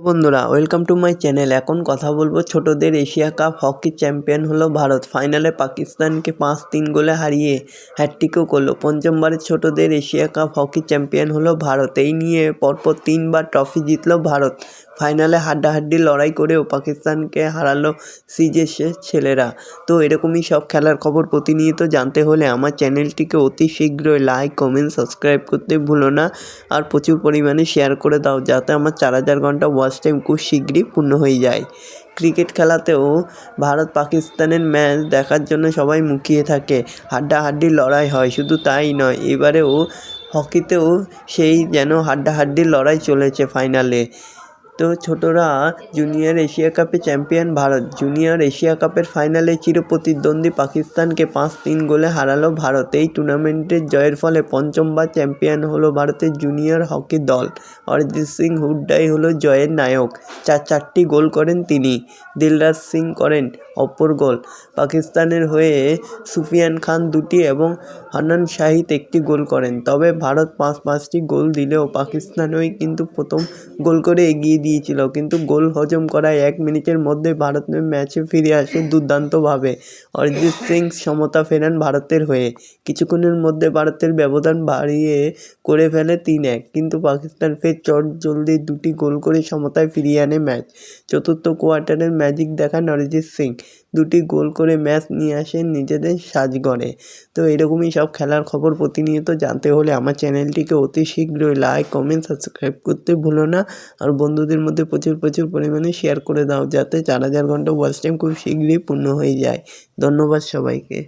বন্ধুরা welcome to my channel এখন কথা বলব ছোটদের এশিয়া কাপ হকি চ্যাম্পিয়ন হলো ভারত। ফাইনালে পাকিস্তানকে পাঁচ তিন গোলে হারিয়ে হ্যাট্রিকও করল। পঞ্চমবারের ছোটদের এশিয়া কাপ হকি চ্যাম্পিয়ন হলো ভারত। এই নিয়ে পরপর তিনবার ট্রফি জিতলো ভারত। ফাইনালে হাড্ডাহাড্ডি লড়াই করেও পাকিস্তানকে হারালো সিজেসের ছেলেরা। তো এরকমই সব খেলার খবর প্রতিনিয়ত জানতে হলে আমার চ্যানেলটিকে অতি শীঘ্রই লাইক কমেন্ট সাবস্ক্রাইব করতে ভুলো না আর প্রচুর পরিমাণে শেয়ার করে দাও যাতে আমার চার হাজার ঘণ্টা ওয়াচ টাইম খুব শীঘ্রই পূর্ণ হয়ে যায়। ক্রিকেট খেলাতেও ভারত পাকিস্তানের ম্যাচ দেখার জন্য সবাই মুখিয়ে থাকে। হাড্ডাহাড্ডি লড়াই হয়, শুধু তাই নয়, এবারেও হকিতেও সেই যেন হাড্ডাহাড্ডি লড়াই চলেছে ফাইনালে তো ছোটরা জুনিয়র এশিয়া কাপে চ্যাম্পিয়ন ভারত। জুনিয়র এশিয়া কাপের ফাইনালে চিরপ্রতিদ্বন্দ্বী পাকিস্তানকে পাঁচ তিন গোলে হারালো ভারত। এই টুর্নামেন্টের জয়ের ফলে পঞ্চমবার চ্যাম্পিয়ন হলো ভারতের জুনিয়র হকি দল। অরিজিৎ সিং হুড্ডাই হলো জয়ের নায়ক। চার চারটি গোল করেন তিনি। দিলরাজ সিং করেন অপর গোল। পাকিস্তানের হয়ে সুফিয়ান খান দুটি এবং হান্নান শাহিদ একটি গোল করেন। তবে ভারত পাঁচ পাঁচটি গোল দিলেও পাকিস্তানই কিন্তু প্রথম গোল করে এগিয়ে দিয়েছিল কিন্তু গোল হজম করায় এক মিনিটের মধ্যে ভারত ম্যাচে ফিরে আসে দুর্দান্তভাবে। অরিজিৎ সিং সমতা ফেরান ভারতের হয়ে। কিছুক্ষণের মধ্যে ভারতের ব্যবধান বাড়িয়ে করে ফেলে তিন এক। কিন্তু পাকিস্তান ফের চট জলদি দুটি গোল করে সমতায় ফিরিয়ে আনে ম্যাচ। চতুর্থ কোয়ার্টারের ম্যাজিক দেখান অরিজিৎ সিং। দুটি গোল করে ম্যাচ নিয়ে আসেন নিজেদের সাজগড়ে। তো এরকমই সব খেলার খবর প্রতিনিয়ত জানতে হলে আমার চ্যানেলটিকে অতি শীঘ্রই লাইক কমেন্ট সাবস্ক্রাইব করতে ভুলো না। আর বন্ধুদের মধ্যে প্রচুর প্রচুর পরিমাণে শেয়ার করে দাও, যাতে চার হাজার ঘণ্টা ওয়াচ টাইম খুব শীঘ্রই পূর্ণ হয়ে যায়। ধন্যবাদ সবাইকে।